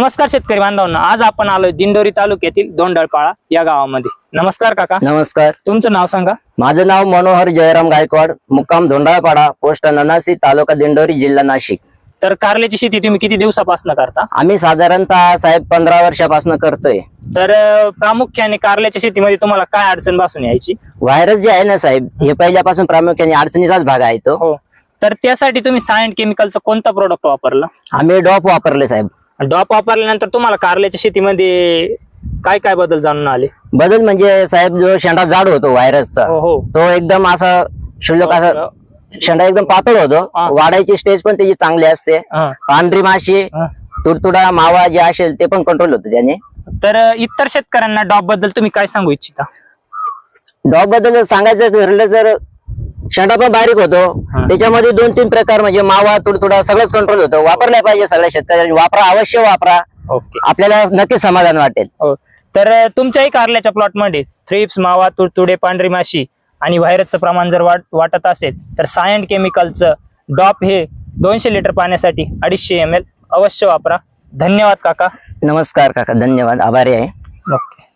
नमस्कार शेतकरी बांधवांना आज आपण आलोय दिंडोरी तालुक्यातील दोंडळपाळा या गावामध्ये. नमस्कार काका. नमस्कार. तुमचं नाव सांगा. माझं नाव मनोहर जयराम गायकवाड मुक्काम धोंडाळपाडा पोस्ट ननासी तालुका दिंडोरी जिल्हा नाशिक. तर कारल्याची शेती तुम्ही किती दिवसापासून करता? आम्ही साधारणतः साहेब पंधरा वर्षापासून करतोय. तर अं, प्रामुख्याने कारल्याच्या शेतीमध्ये तुम्हाला काय अडचण भासून यायची? व्हायरस जे आहे ना साहेब हे पहिल्यापासून प्रामुख्याने अडचणीचाच भाग आहे तो. हो. तर त्यासाठी तुम्ही सायंट केमिकलचं कोणता प्रोडक्ट वापरला? आम्ही डॉप वापरले साहेब. डॉप वापरल्यानंतर तुम्हाला कारल्याच्या शेतीमध्ये काय काय बदल जाणून आले? बदल म्हणजे साहेब जो शेंडा जाड होतो व्हायरसचा हो हो. तो एकदम असा क्षुल्लक असा शेंडा एकदम पातळ होतो. वाढायची स्टेज पण त्याची चांगली असते. हा, पांढरी माशी हा. तुडतुडा मावा जे असेल ते पण कंट्रोल होतं त्याने. तर इतर शेतकऱ्यांना डॉपबद्दल तुम्ही काय सांगू इच्छिता? डॉगबद्दल सांगायचं ठरलं तर शेंडा पण बारीक होतो. त्याच्यामध्ये दोन तीन प्रकार म्हणजे मावा तुडतुडा सगळंच कंट्रोल होतं. वापरल्या पाहिजे सगळ्या शेतकऱ्यांनी. वापरा अवश्य वापरा. आपल्याला नक्कीच समाधान वाटेल. हो. तर तुमच्याही कारल्याच्या प्लॉटमध्ये थ्रिप्स मावा तुडतुडे पांढरी माशी आणि व्हायरसचं प्रमाण जर वाट वाटत असेल तर सायंट केमिकलचं डॉप हे दोनशे लिटर पाण्यासाठी अडीचशे एम एल अवश्य वापरा. धन्यवाद काका. नमस्कार काका. धन्यवाद. आभारी आहे. ओके.